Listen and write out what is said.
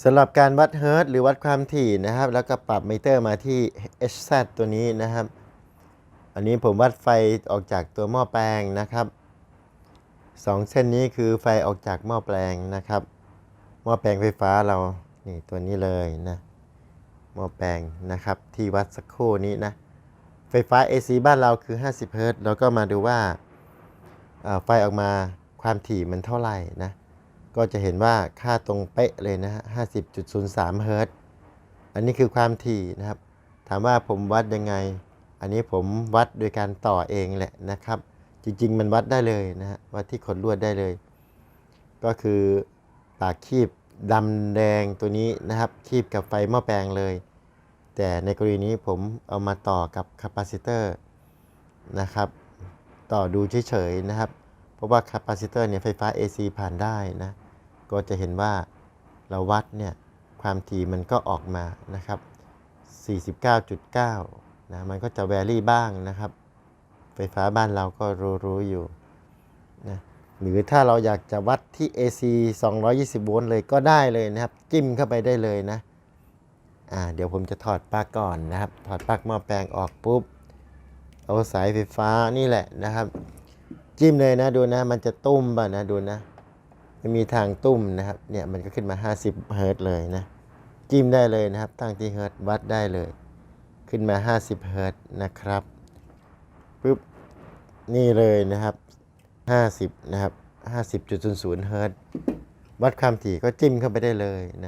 สำหรับการวัดเฮิร์ตหรือวัดความถี่นะครับ แล้วก็ปรับมิเตอร์มาที่ HZ ตัวนี้นะครับ อันนี้ผมวัดไฟออกจากตัวหม้อแปลงนะครับสองเส้นนี้คือไฟออกจากหม้อแปลงนะครับหม้อแปลงไฟฟ้าเรานี่ตัวนี้เลยนะหม้อแปลงนะครับที่วัดสักครู่นี้นะไฟฟ้า AC บ้านเราคือ 50เฮิรตซ์เราก็มาดูว่าไฟออกมาความถี่มันเท่าไหร่นะ ก็จะเห็นว่าค่าตรงเป๊ะเลยนะฮะ50.03เฮิรตอันนี้คือความถี่นะครับ ถามว่าผมวัดยังไง อันนี้ผมวัดโดยการต่อเองแหละนะครับ จริง ๆ มันวัดได้เลยนะฮะวัดที่ขดลวดได้เลย ก็คือปากคีบดำแดงตัวนี้นะครับ คีบกับไฟหม้อแปลงเลย แต่ในกรณีนี้ผมเอามาต่อกับคาปาซิเตอร์นะครับ ต่อดูเฉยๆนะครับ เพราะว่าคาปาซิเตอร์เนี่ยไฟฟ้า AC ผ่านได้นะ ก็จะเห็นว่าเราวัดเนี่ยความถี่มันก็ออกมานะครับ 49.9 นะมันก็จะแวรี่บ้างนะครับ ไฟฟ้าบ้านเราก็รู้ๆอยู่นะหรือถ้าเราอยากจะวัดที่ AC 220 โวลต์เลยก็ได้เลยนะครับ จิ้มเข้าไปได้เลยนะอ่าเดี๋ยวผมจะถอดปลั๊กก่อนนะครับ ถอดปลั๊กหม้อแปลงออกปุ๊บ เอาสายไฟฟ้านี่แหละนะครับ จิ้มเลยนะดูนะ มันจะตุ้มป่ะนะดูนะ ไม่มีทางตุ้มนะครับเนี่ยมันก็ขึ้นมา 50 เฮิรต์เลยนะจิ้มได้เลยนะครับ ตั้งที่เฮิรต์วัดได้เลย ขึ้นมา 50 เฮิรต์นะครับปุ๊บนี่เลยนะครับ 50 นะครับ 50.00 เฮิรต์วัดความถี่ก็จิ้มเข้าไปได้เลยนะ